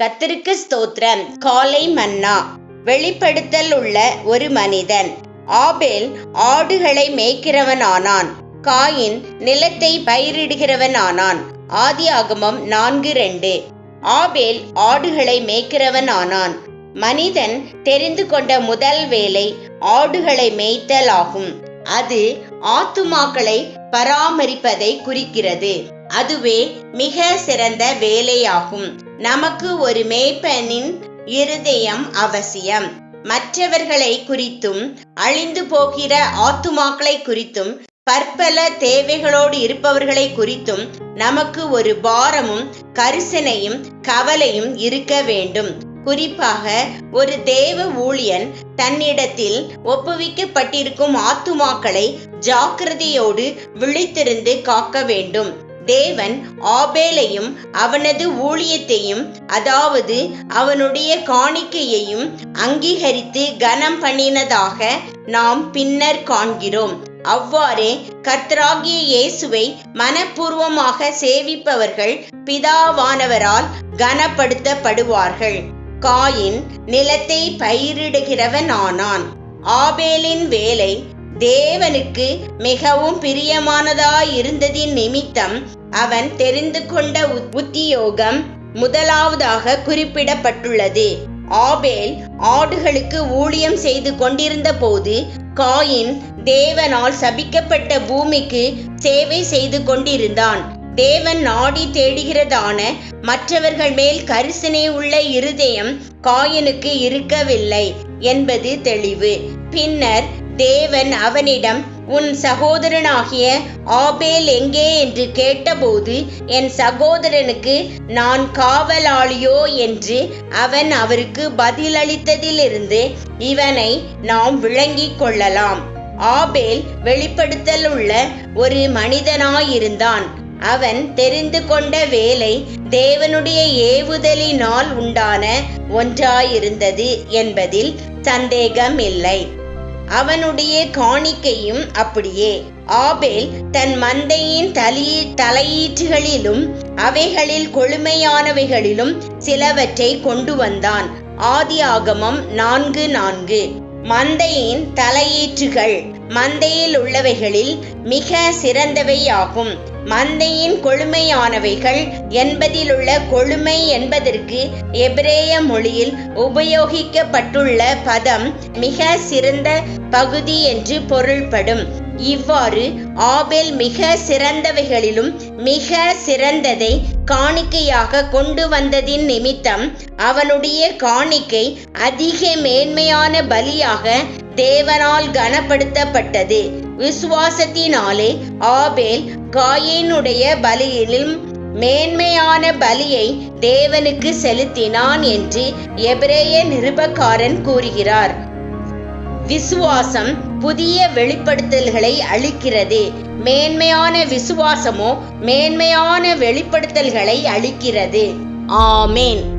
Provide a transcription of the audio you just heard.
கத்திருக்கு ஸ்தோத்திரம். காலை மன்னா. வெளிப்படுத்தல் உள்ள ஒரு மனிதன். ஆபேல் ஆடுகளை மேய்க்கிறவனானான். காயின் நிலத்தை பயிரிடுகிறவனானான். ஆகமம் நான்கு ரெண்டு. ஆபேல் ஆடுகளை மேய்க்கிறவனானான். மனிதன் தெரிந்து கொண்ட முதல் வேலை ஆடுகளை மேய்த்தல் ஆகும் அது ஆத்துமாக்களை பராமரிப்பதை குறிக்கிறது. அதுவே மிக சிறந்த வேலையாகும். நமக்கு ஒரு மேய்ப்பனின் இருதயம் அவசியம். மற்றவர்களை குறித்தும் அழிந்து போகிற ஆத்துமாக்களை குறித்தும் பற்பல தேவைகளோடு இருப்பவர்களை குறித்தும் நமக்கு ஒரு பாரமும் கரிசனையும் கவலையும் இருக்க வேண்டும். குறிப்பாக ஒரு தேவ ஊழியன் தன்னிடத்தில் ஒப்புவிக்கப்பட்டிருக்கும் ஆத்துமாக்களை ஜாக்கிரதையோடு விழித்திருந்து காக்க வேண்டும். தேவன் ஆபேலையும் அவனது ஊழியத்தையும் அதாவது அவனுடைய காணிக்கையையும் அங்கீகரித்து கனம் பண்ணினதாக நாம் பின்னர் காண்கிறோம். அவ்வாறே கர்த்தராகிய இயேசுவை மனப்பூர்வமாக சேவிப்பவர்கள் பிதாவானவரால் கனப்படுத்தப்படுவார்கள். காயின் நிலத்தை பயிரிடுகிறவன் ஆனான் ஆபேலின் வேலை தேவனுக்கு மிகவும் பிரியமானதாயிருந்ததின் நிமித்தம் அவன் தெரிந்து கொண்ட உத்தியோகம் முதலாவதாக குறிப்பிடப்பட்டுள்ளது. ஆபேல் ஆடுகளுக்கு ஊழியம் செய்து கொண்டிருந்த போது காயின் தேவனால் சபிக்கப்பட்ட பூமிக்கு சேவை செய்து கொண்டிருந்தான். தேவன் நாடி தேடுகிறதான மற்றவர்கள் மேல் கரிசனை உள்ள இருதயம் காயனுக்கு இருக்கவில்லை என்பது தெளிவு. பின்னர் தேவன் அவனிடம் உன் சகோதரனாகிய ஆபேல் எங்கே? என்று கேட்டபோது என் சகோதரனுக்கு நான் காவலாளியோ? என்று அவன் அவருக்கு பதிலளித்ததிலிருந்து இவனை நாம் விளங்கிக் கொள்ளலாம். ஆபேல் வெளிப்படுத்தல் உள்ள ஒரு மனிதனாயிருந்தான். அவன் தெரிந்து கொண்ட வேலை தேவனுடைய ஏவுதலினால் உண்டான ஒன்றாயிருந்தது என்பதில் சந்தேகம் இல்லை அவனுடைய காணிக்கையும் அப்படியே. ஆபேல் தன் மந்தையின் தலி தலையீற்றுகளிலும் அவைகளில் கொழுமையானவைகளிலும் சிலவற்றை கொண்டு வந்தான். ஆதி ஆகமம் நான்கு நான்கு. மந்தையின் தலையீற்றுகள் மந்தையில் உள்ளவைகளில் மிக சிறந்தவையாகும். மந்தையின் கொழுமையானவைகள் என்பதிலுள்ள கொழுமை என்பதற்கு எபிரேய மொழியில் உபயோகிக்கப்பட்டுள்ள பதம் மிக சிறந்த பகுதி என்று பொருள்படும். இவ்வாறு ஆபேல் மிக சிறந்தவைகளிலும் மிக சிறந்ததை காணிக்கையாக கொண்டு வந்ததின் நிமித்தம் அவனுடைய காணிக்கை அதிக மேன்மையான பலியாக தேவனால் கனப்படுத்தப்பட்டது. விசுவாசத்தினாலே ஆபேல் காயினுடைய பலியிலும் மேன்மையான பலியை தேவனுக்கு செலுத்தினான் என்று எபிரேய நிருபக்காரன் கூறுகிறார். விசுவாசம் புதிய வெளிப்படுத்தல்களை அளிக்கிறது. மேன்மையான விசுவாசமோ மேன்மையான வெளிப்படுத்தல்களை அளிக்கிறது. ஆமேன்.